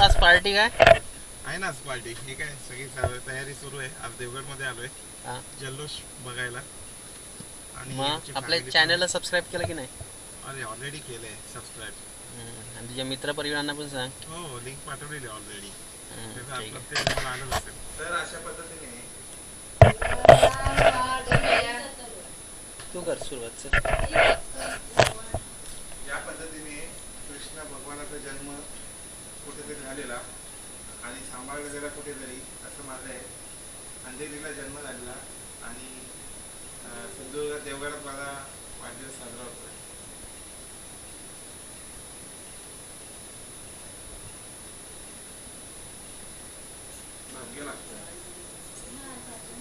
आज पार्टी काय? आहे ना आज पार्टी. ठीक आहे. सगळी सा- तयारी सुरू आहे. आज देवगडमध्ये आलोय. हा. जल्लोष बघायला. आणि मग आमची आपल्या family चॅनलला सबस्क्राईब केलं की नाही? पण- अरे ऑलरेडी केलंय. सबस्क्राईब हम्म. आणि तुझ्या मित्र परिवारांना पण सांग. हो लिंक पाठवलेली ऑलरेडी हम्म, ठीक आहे. तर अशा पद्धतीने तू कर सुरुवात सर या पद्धतीने कृष्ण भगवानाचा जन्म कुठेतरी झालेला आणि सांभाळलेला कुठेतरी असं माझं आहे. अंधेरीला जन्म झालेला आणि अं, सिंधुदुर्ग देवगडात माझा वाढदिवस साजरा होतो भाग्य लागतं ये, ये तू घे. हाताला ओळख असते.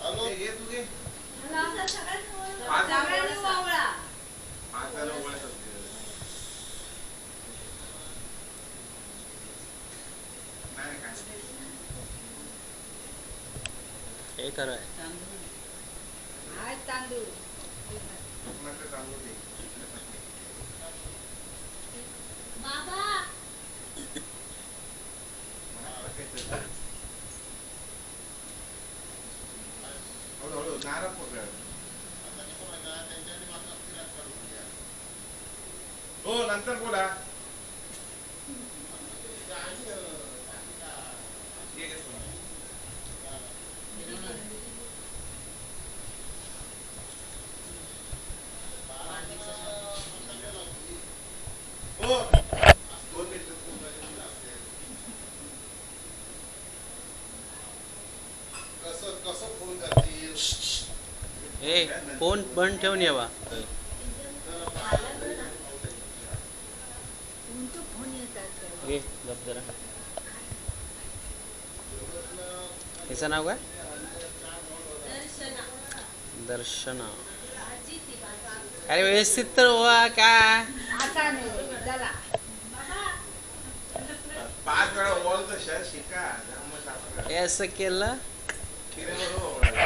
नाही काय हे खरं आहे. म्हटलं चांगलं हळूहळू नारळ पकड हो नंतर बोला ये घे सोना. हो फोन बंद ठेवून यावा. हिचं नाव काय? दर्शना. अरे व्यवस्थित तर हुआ का? हे असं केलं किरे हो हा,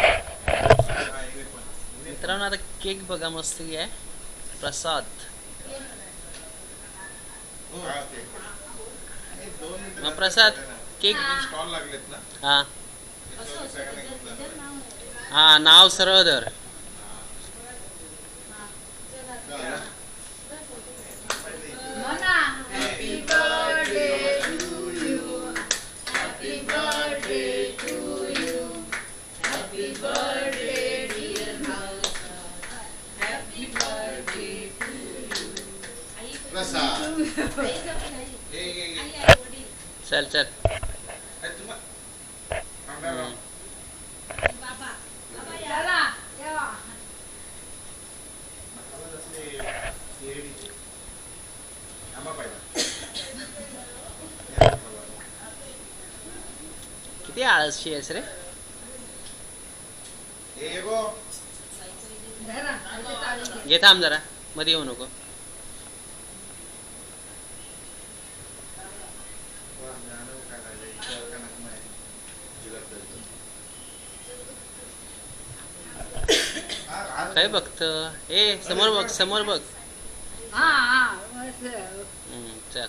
इकडे पण. मित्रांनो आता केक बघा मस्त आहे. प्रसाद. मग प्रसाद केक हा. हा नाव सरळ हे चल किती आळशी आहेस रे. घे थांब जरा मध्ये येऊ नको काय बघत? ए समोर बघ समोर बघ. चल?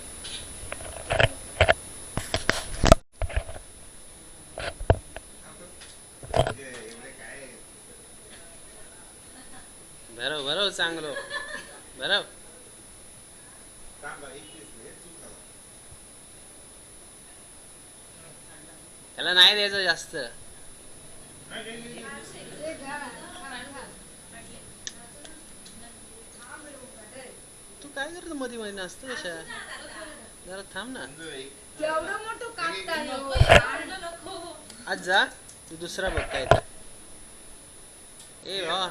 भरव भरव चांगलो. भरव. त्याला नाही द्यायचं जास्त. तू काय करतो मध्ये मध्ये नसतं कशा जरा थांब ना. आज जा तू दुसरा बघ काय ते. ए वा.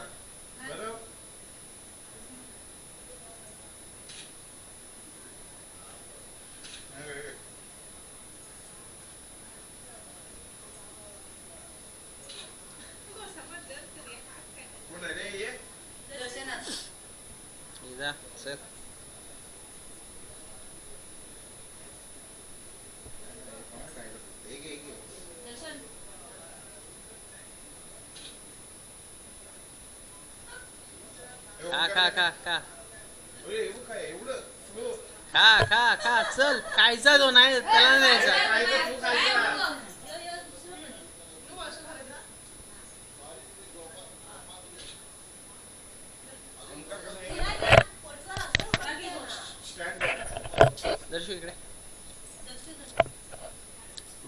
Seth. खा खा खा खा खा खा खा चल खायचा जो नाही त्याला नाही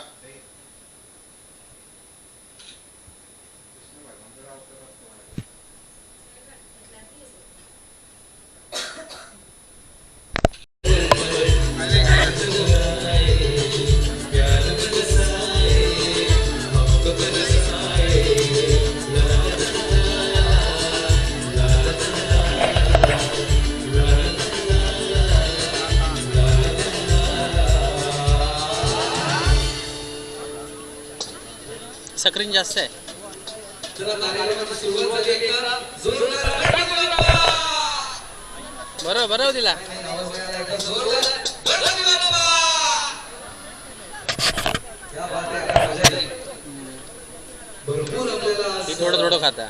about the. सक्रीन जास्त आहे. बरोबर बरोबर हो तिला. थोडं थोडं खाता.